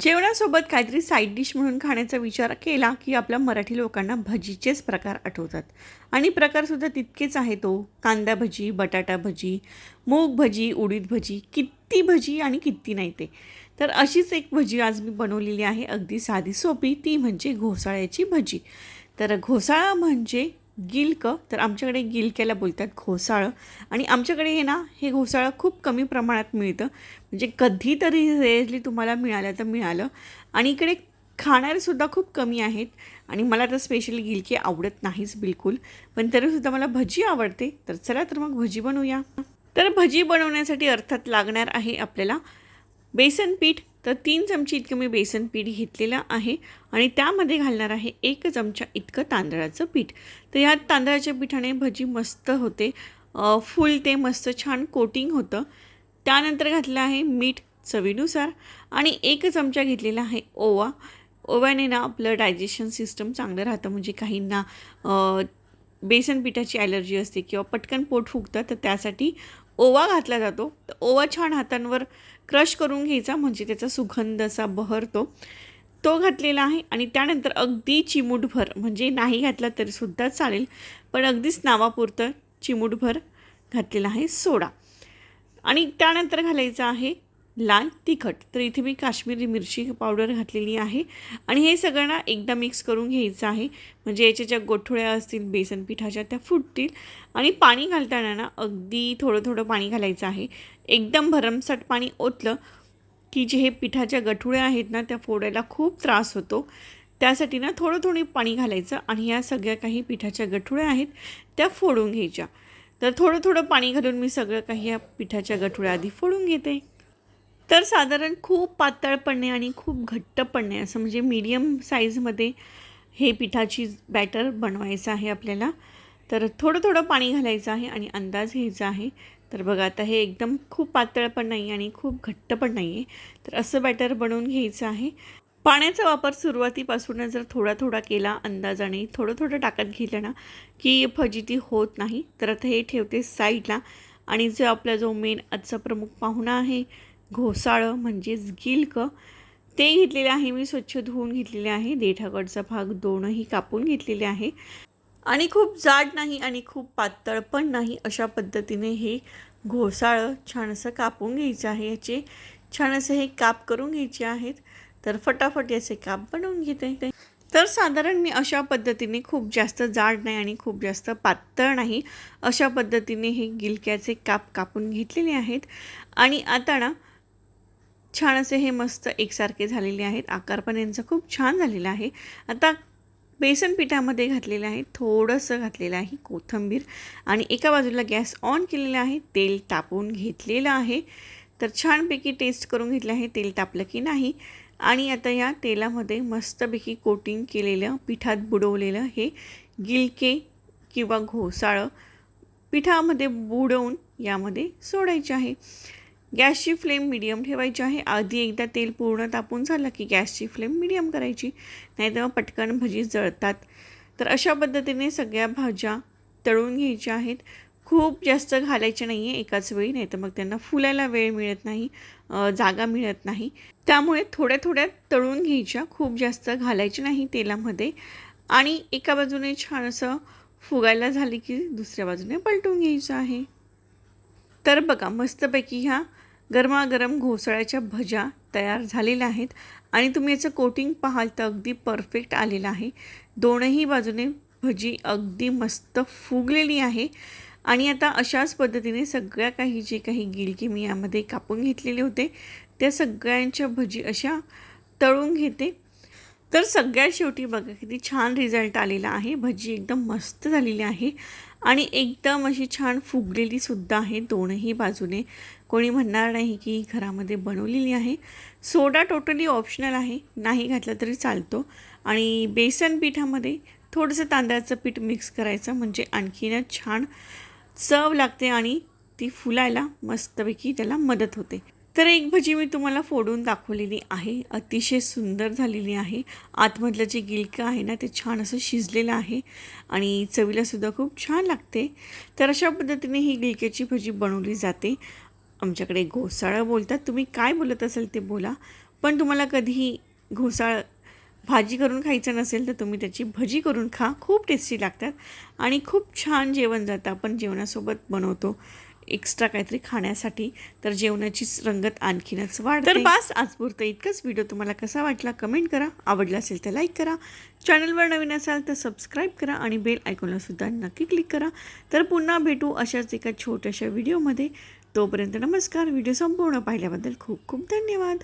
जेवणासोबत काहीतरी side dish म्हणून खाण्याचा विचार केला की आपल्या मराठी लोकांना भजीचेच प्रकार आठवतात. आणि प्रकारसुद्धा तितकेच आहे तो हो. कांदा भजी बटाटा भजी मूग भजी उडीद भजी किती भजी आणि किती नाही ते. तर अशीच एक भजी आज मी बनवलेली आहे. अगदी साधी सोपी. ती म्हणजे घोसाळ्याची भजी. तर घोसाळा म्हणजे गिल्क तर आमच्याकडे गिलक्याला बोलतात घोसाळं. आणि आमच्याकडे हे ना हे घोसाळं खूप कमी प्रमाणात मिळतं. म्हणजे कधीतरी रेअरली तुम्हाला मिळालं तर मिळालं. आणि इकडे खाणारेसुद्धा खूप कमी आहेत. आणि मला तर स्पेशली गिलकी आवडत नाहीच बिलकुल. पण तरीसुद्धा मला भजी आवडते. तर चला तर मग भजी बनवूया. तर भजी बनवण्यासाठी अर्थात लागणार आहे आपल्याला बेसन पीठ तर तीन चमचे इतकं मी बेसन पीठ घेतलेलं आहे आणि त्यामध्ये घालणार आहे एक चमचा इतकं तांदळाचं पीठ. तर ह्या तांदळाच्या पिठाने भजी मस्त होते. अ, फुलते मस्त छान कोटिंग होतं. त्यानंतर घातलं आहे मीठ चवीनुसार आणि एक चमचा घेतलेला आहे ओवा. ओव्याने ना आपलं डायजेशन सिस्टम चांगलं राहतं म्हणजे काहींना बेसन पिठाची ॲलर्जी असते किंवा पटकन पोट फुगतं तर त्यासाठी ओवा घातला जातो. तर ओवा छान हातांवर क्रश करून घ्यायचा म्हणजे त्याचा सुगंध असा बहरतो. तो घातलेला आहे आणि त्यानंतर अगदी चिमूटभर म्हणजे नाही घातला तरीसुद्धा चालेल पण अगदीच नावापुरतं चिमूटभर घातलेला आहे सोडा. आणि त्यानंतर घालायचं आहे लाल तिखट. तर इथे मी काश्मीरी मिरची पावडर घातलेली आहे. आणि हे सगळं ना एकदा मिक्स करून घ्यायचं आहे. म्हणजे याच्या ज्या गोठोळ्या असतील बेसन पिठाच्या त्या फुटतील. आणि पाणी घालताना ना अगदी थोडं थोडं पाणी घालायचं आहे. एकदम भरमसाट पाणी ओतलं की जे हे पिठाच्या गठुळ्या आहेत ना त्या फोडायला खूप त्रास होतो. त्यासाठी ना थोडं थोडी पाणी घालायचं आणि या सगळ्या काही पिठाच्या गठुळ्या आहेत त्या फोडून घ्यायच्या. तर थोडं थोडं पाणी घालून मी सगळं काही या पिठाच्या गठुळ्या आधी फोडून घेते. तर साधारण खूप पातळ आणि खूप घट्ट पण असं म्हणजे मीडियम साईजमध्ये हे पिठाची बॅटर बनवायचं आहे आपल्याला. तर थोडं थोडं पाणी घालायचं आहे आणि अंदाज घ्यायचा आहे. तर बघा आता हे एकदम खूप पातळ पण नाही आणि खूप घट्ट पण नाही आहे तर असं बॅटर बनवून घ्यायचं आहे. पाण्याचा वापर सुरुवातीपासूनच जर थोडा थोडा केला अंदाजाने थोडं थोडं टाकत घेतलं ना की फजिती होत नाही. तर आता हे ठेवते साईडला आणि जो आपला जो मेन आजचा प्रमुख पाहुणा आहे घोसाळं म्हणजेच गिल्क ते घेतलेले आहे मी स्वच्छ धुवून घेतलेले आहे. देठाकडचा भाग दोनही कापून घेतलेले आहे. आणि खूप जाड नाही आणि खूप पातळ पण नाही अशा पद्धतीने हे घोसाळं छान असं कापून घ्यायचं आहे. याचे छान असे हे काप करून घ्यायचे आहेत. तर फटाफट याचे काप बनवून घेते. तर साधारण मी अशा पद्धतीने खूप जास्त जाड नाही आणि खूप जास्त पातळ नाही अशा पद्धतीने हे गिलक्याचे काप कापून घेतलेले आहेत. आणि आता ना छान असे हे मस्त एकसारखे झालेले आहेत. आकार पण यांचा खूप छान झालेला आहे. आता बेसन पिठामध्ये घातलेलं आहे. थोडंसं घातलेलं आहे कोथिंबीर आणि एका बाजूला गॅस ऑन केलेला आहे. तेल तापवून घेतलेलं आहे. तर छानपैकी टेस्ट करून घेतलं आहे. तेल तापलं की नाही? आणि आता या तेलामध्ये मस्तपैकी कोटिंग केलेलं पिठात बुडवलेलं हे गिलके किंवा घोसाळं पिठामध्ये बुडवून यामध्ये सोडायचे आहे. गॅसची फ्लेम मिडियम ठेवायची आहे. आधी एकदा तेल पूर्ण तापून झालं की गॅसची फ्लेम मिडियम करायची. नाहीतर मग पटकन भजी जळतात. तर अशा पद्धतीने सगळ्या भाज्या तळून घ्यायच्या आहेत. खूप जास्त घालायच्या नाही आहे एकाच वेळी नाही तर मग त्यांना फुलायला वेळ मिळत नाही जागा मिळत नाही. त्यामुळे थोड्या थोड्या तळून घ्यायच्या. खूप जास्त घालायचे नाही तेलामध्ये. आणि एका बाजूने छान असं फुगायला झाले की दुसऱ्या बाजूने पलटून घ्यायचं आहे. तर बघा मस्तपैकी ह्या गरमागरम घोसाळ्याच्या भज्या तयार झालेल्या आहेत आणि तुम्ही याचं कोटिंग पाहाल तर अगदी परफेक्ट आलेलं आहे. दोनही बाजूने भजी अगदी मस्त फुगलेली आहे. आणि आता अशाच पद्धतीने सगळ्या काही जे काही गिलकी मी यामध्ये कापून घेतलेले होते त्या सगळ्यांच्या भजी अशा तळून घेते. तर सगळ्यात शेवटी बघा किती छान रिझल्ट आलेला आहे. भजी एकदम मस्त झालेली आहे. आणि एकदम अशी छान फुगलेली सुद्धा आहे. दोनही बाजूने कोणी म्हणणार नाही की घरामध्ये बनवलेली आहे. सोडा टोटली ऑप्शनल आहे. नाही घातलं तरी चालतो. आणि बेसन पिठामध्ये थोडंसं तांदळाचं पीठ मिक्स करायचं म्हणजे आणखीनच छान चव लागते आणि ती फुलायला मस्तपैकी त्याला मदत होते. तर एक भजी मी तुम्हाला फोडून दाखवलेली आहे. अतिशय सुंदर झालेली आहे. आतमधलं जे गिलकं आहे ना ते छान असं शिजलेलं आहे आणि चवीलासुद्धा खूप छान लागते. तर अशा पद्धतीने ही गिलक्याची भजी बनवली जाते. आमच्याकडे घोसाळं बोलतात. तुम्ही काय बोलत असाल ते बोला. पण तुम्हाला कधीही घोसाळ भाजी करून खायचं नसेल तर तुम्ही त्याची भजी करून खा. खूप टेस्टी लागतात आणि खूप छान जेवण जातं. आपण जेवणासोबत बनवतो. एक्स्ट्रा काहीतरी खाण्यासाठी तर जेवणाची रंगत आणखीनच वाढ तर बस आजपुरतं इतकंच व्हिडिओ तुम्हाला कसा वाटला कमेंट करा. आवडला असेल तर लाईक करा. चॅनलवर नवीन असाल तर सबस्क्राईब करा आणि बेल आयकॉनला सुद्धा नक्की क्लिक करा. तर पुन्हा भेटू अशाच एका छोट्याशा व्हिडिओमध्ये तोपर्यंत नमस्कार. व्हिडिओ संपूर्ण पाहिल्याबद्दल खूप खूप धन्यवाद.